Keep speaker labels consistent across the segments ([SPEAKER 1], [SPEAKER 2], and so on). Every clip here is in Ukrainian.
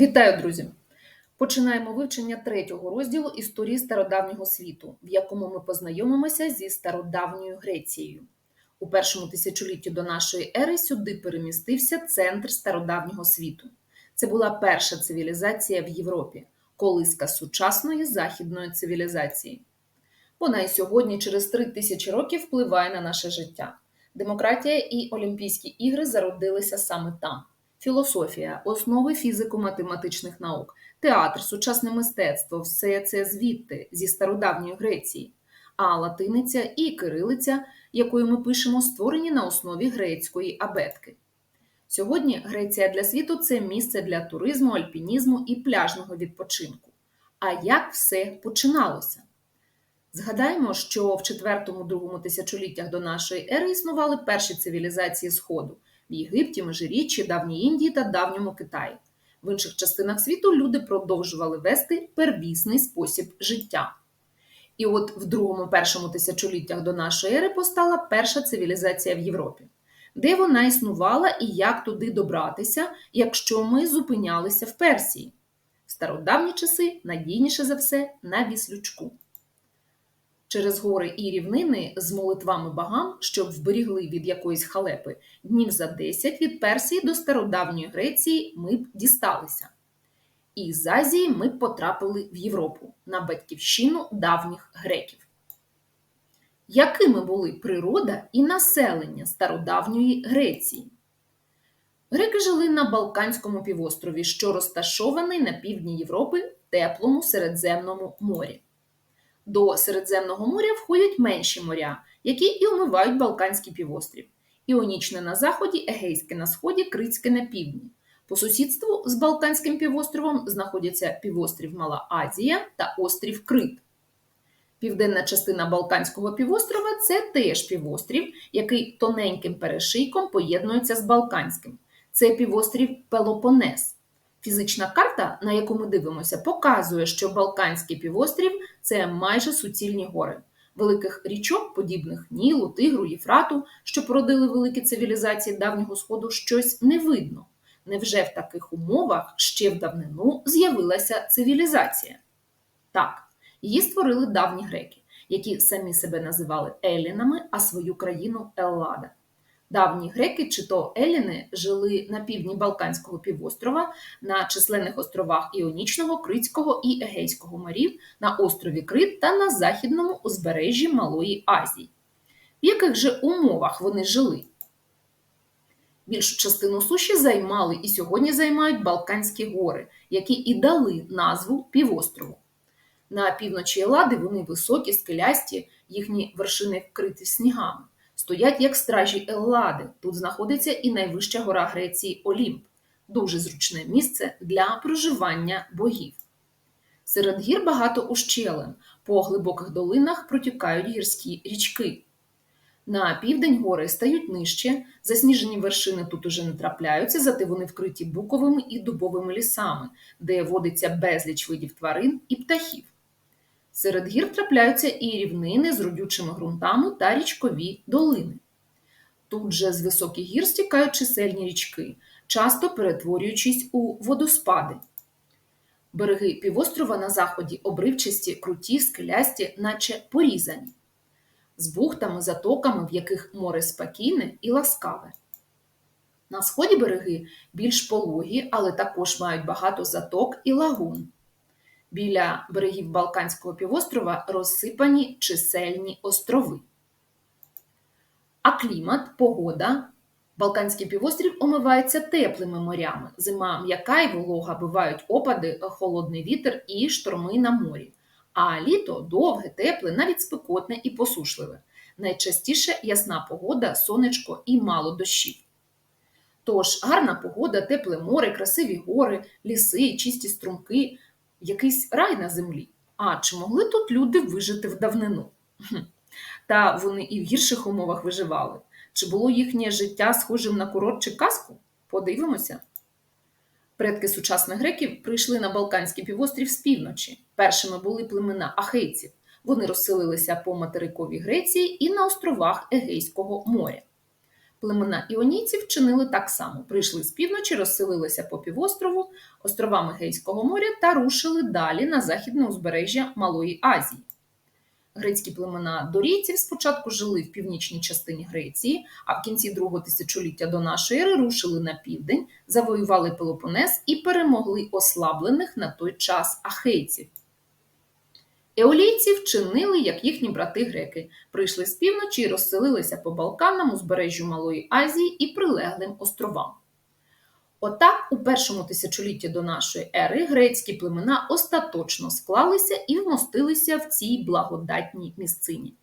[SPEAKER 1] Вітаю, друзі! Починаємо вивчення третього розділу історії стародавнього світу, в якому ми познайомимося зі стародавньою Грецією. У першому тисячолітті до нашої ери сюди перемістився центр стародавнього світу. Це була перша цивілізація в Європі, колиска сучасної західної цивілізації. Вона і сьогодні, через три тисячі років, впливає на наше життя. Демократія і Олімпійські ігри зародилися саме там філософія, основи фізико-математичних наук, театр, сучасне мистецтво все це звідти, зі стародавньої Греції. А латиниця і кирилиця, якою ми пишемо, створені на основі грецької абетки. Сьогодні Греція для світу це місце для туризму, альпінізму і пляжного відпочинку. А як все починалося? Згадаємо, що в 4-2 тисячоліттях до нашої ери існували перші цивілізації Сходу в Єгипті, Межиріччі, Давній Індії та Давньому Китаї. В інших частинах світу люди продовжували вести первісний спосіб життя. І от в другому першому тисячоліттях до нашої ери постала перша цивілізація в Європі. Де вона існувала і як туди добратися, якщо ми зупинялися в Персії? В стародавні часи надійніше за все на віслючку через гори і рівнини з молитвами богам, щоб вберігли від якоїсь халепи, днів за 10 від Персії до стародавньої Греції ми б дісталися. І з Азії ми б потрапили в Європу на батьківщину давніх греків. Якими були природа і населення стародавньої Греції? Греки жили на Балканському півострові, що розташований на півдні Європи в теплому Середземному морі. До Середземного моря входять менші моря, які і омивають Балканський півострів. Іонічне на заході, Егейське на сході, Критське на півдні. По сусідству з Балканським півостровом знаходяться півострів Мала Азія та острів Крит. Південна частина Балканського півострова це теж півострів, який тоненьким перешийком поєднується з Балканським. Це півострів Пелопонес. Фізична карта, на яку ми дивимося, показує, що Балканський півострів це майже суцільні гори. Великих річок, подібних Нілу, Тигру, Єфрату, що породили великі цивілізації давнього сходу, щось не видно. Невже в таких умовах ще в давнину з'явилася цивілізація? Так, її створили давні греки, які самі себе називали Елінами, а свою країну Еллада. Давні греки чи то Еліни жили на півдні Балканського півострова, на численних островах Іонічного, Критського і Егейського морів, на острові Крит та на західному узбережжі Малої Азії. В яких же умовах вони жили? Більшу частину суші займали і сьогодні займають Балканські гори, які і дали назву півострову. На півночі Елади вони високі, скелясті, їхні вершини вкриті снігами стоять як стражі Еллади. Тут знаходиться і найвища гора Греції Олімп, дуже зручне місце для проживання богів. Серед гір багато ущелин, по глибоких долинах протікають гірські річки. На південь гори стають нижче, засніжені вершини тут уже не трапляються, зате вони вкриті буковими і дубовими лісами, де водиться безліч видів тварин і птахів. Серед гір трапляються і рівнини з родючими ґрунтами та річкові долини. Тут же з високих гір стікають чисельні річки, часто перетворюючись у водоспади. Береги півострова на заході обривчасті, круті, скелясті, наче порізані, з бухтами, затоками, в яких море спокійне і ласкаве. На сході береги більш пологі, але також мають багато заток і лагун. Біля берегів Балканського півострова розсипані чисельні острови. А клімат, погода. Балканський півострів омивається теплими морями. Зима м'яка і волога бувають опади, холодний вітер і шторми на морі. А літо довге, тепле, навіть спекотне і посушливе. Найчастіше ясна погода, сонечко і мало дощів. Тож гарна погода, тепле море, красиві гори, ліси, чисті струмки якийсь рай на землі. А чи могли тут люди вижити в давнину? Та вони і в гірших умовах виживали. Чи було їхнє життя схожим на курорт чи казку? Подивимося. Предки сучасних греків прийшли на Балканський півострів з півночі. Першими були племена ахейців. Вони розселилися по материковій Греції і на островах Егейського моря. Племена іонійців вчинили так само: прийшли з півночі, розселилися по півострову, островам Егейського моря та рушили далі на західне узбережжя Малої Азії. Грецькі племена дорійців спочатку жили в північній частині Греції, а в кінці другого тисячоліття до нашої ери рушили на південь, завоювали Пелопонес і перемогли ослаблених на той час ахейців. Еолійці вчинили, як їхні брати греки, прийшли з півночі і розселилися по Балканам, узбережжю Малої Азії і прилеглим островам. Отак, у першому тисячолітті до нашої ери грецькі племена остаточно склалися і вмостилися в цій благодатній місцині.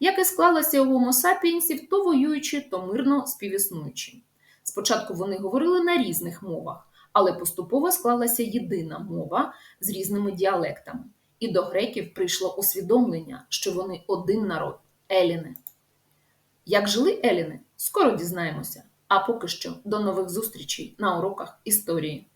[SPEAKER 1] Як і склалася у sapiensів, то воюючи, то мирно співіснуючи. Спочатку вони говорили на різних мовах, але поступово склалася єдина мова з різними діалектами. І до греків прийшло усвідомлення, що вони один народ еліни. Як жили еліни, скоро дізнаємося. А поки що до нових зустрічей на уроках історії.